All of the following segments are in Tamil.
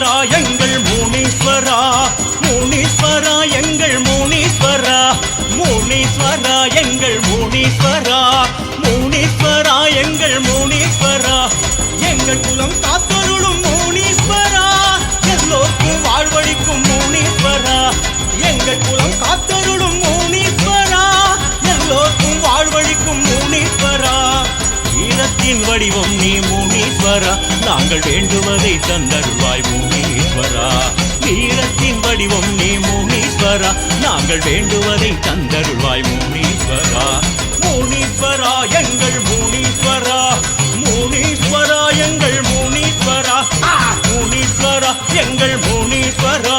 எங்கள் முனீஸ்வரா முனீஸ்வரா எங்கள் முனீஸ்வரா முனீஸ்வரா எங்கள் முனீஸ்வரா முனீஸ்வரா எங்கள் முனீஸ்வரா. எங்கள் குலம் காத்தருளும் முனீஸ்வரா எல்லோருக்கும் வாழ்வழிக்கும் முனீஸ்வரா. எங்கள் குலம் காத்தருளும் முனீஸ்வரா எல்லோருக்கும் வாழ்வழிக்கும் முனீஸ்வரா. வீரத்தின் வடிவம் நீ முனீஸ்வரா நாங்கள் வேண்டுவதை தந்தருவாய் முனீஸ்வரா வீரத்தின் வடிவம் நீ முனீஸ்வரா நாங்கள் வேண்டுவதை தந்தருள்வாய் முனீஸ்வரா முனீஸ்வரா எங்கள் முனீஸ்வரா முனீஸ்வரா எங்கள் முனீஸ்வரா ஆ! முனீஸ்வரா எங்கள் முனீஸ்வரா முனீஸ்வரா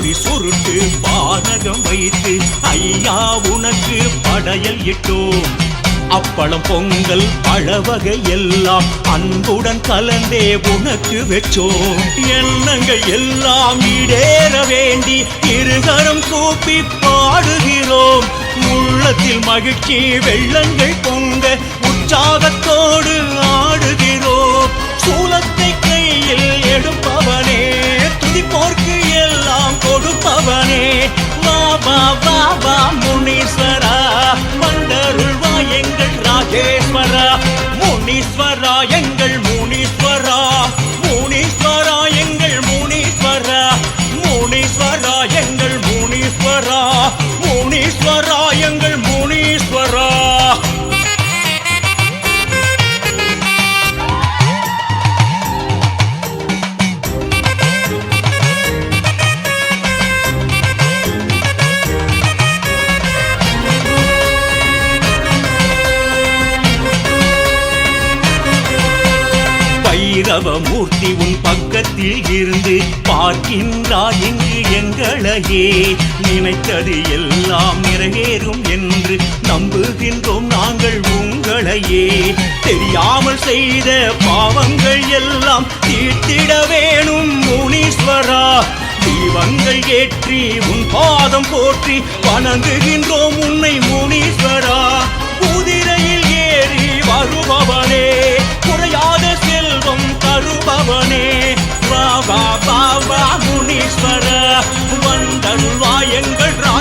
அவள் பொறி சுருட்டு பானகம் வைத்து ஐயா உனக்கு படையல் இட்டோம். அப்பளம் பொங்கல் பழவகை எல்லாம் அன்புடன் கலந்தே உனக்கு வச்சோம். எண்ணங்கள் எல்லாம் இடேற வேண்டி இருகரம் கூப்பி பாடுகிறோம். உள்ளத்தில் மகிழ்ச்சி வெள்ளங்கள் பொங்க உற்சாகத்தோடு ஆடுகிறோம். சூலத்தை பாபா வா முனீஸ்வரா. வந்தருள்வா எங்கள் ராஜேஸ்வரா. முனீஸ்வரா எங்கள் முனீஸ்வரா. முனீஸ்வரா எங்கள் முனீஸ்வரா. முனீஸ்வரா எங்கள் பைரவ உன் பக்கத்தில் இருந்து பார்க்கின்றாய் இங்கு எங்களையே. நினைத்தது எல்லாம் நிறைவேறும் என்று நம்புகின்றோம் நாங்கள் உங்களையே. தெரியாமல் செய்த பாவங்கள் எல்லாம் தீர்த்திட வேணும் முனீஸ்வரா. தீபங்கள் ஏற்றி உன் பாதம் போற்றி வணங்குகின்றோம் உன்னை முனீஸ்வரா. குதிரையில் ஏறி வருபவர்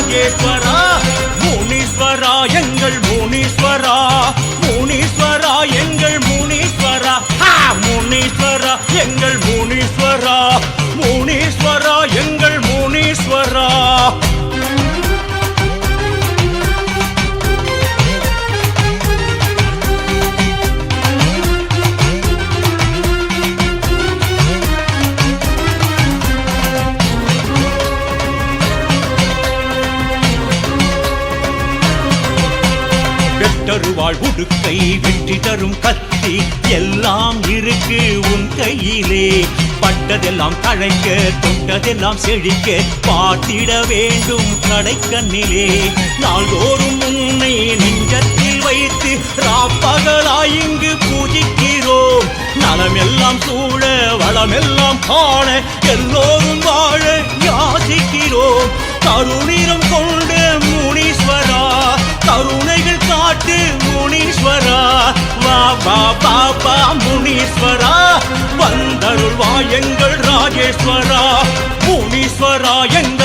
நாகேஸ்வரா ராஜேஸ்வரா முனீஸ்வரா எங்கள் முனீஸ்வரா முனீஸ்வரா எங்கள் முனீஸ்வரா ஹா! முனீஸ்வரா எங்கள் வெட்டருவாள் உடுக்கை வெற்றி தரும் கத்தி எல்லாம் இருக்கு உன் கையிலே. பட்டதெல்லாம் தழைக்க தொட்டதெல்லாம் செழிக்க பாட்டிட வேண்டும் கடைக்கண்ணிலே. நாள்தோறும் உன்னை நெஞ்சத்தில் வைத்து ராப்பகலாய் இங்கு பூஜிக்கிறோம் நலமெல்லாம் சூழ வளமெல்லாம் காண எல்லோரும் வாழ யாசிக்கிறோம். கருணிரம் கொண்ட முனீஸ்வரா கருணைகள் காட்டு முனீஸ்வரா வா வா வா வா முனீஸ்வரா வந்தருள்வா எங்கள் ராஜேஸ்வரா முனீஸ்வரா எங்கள்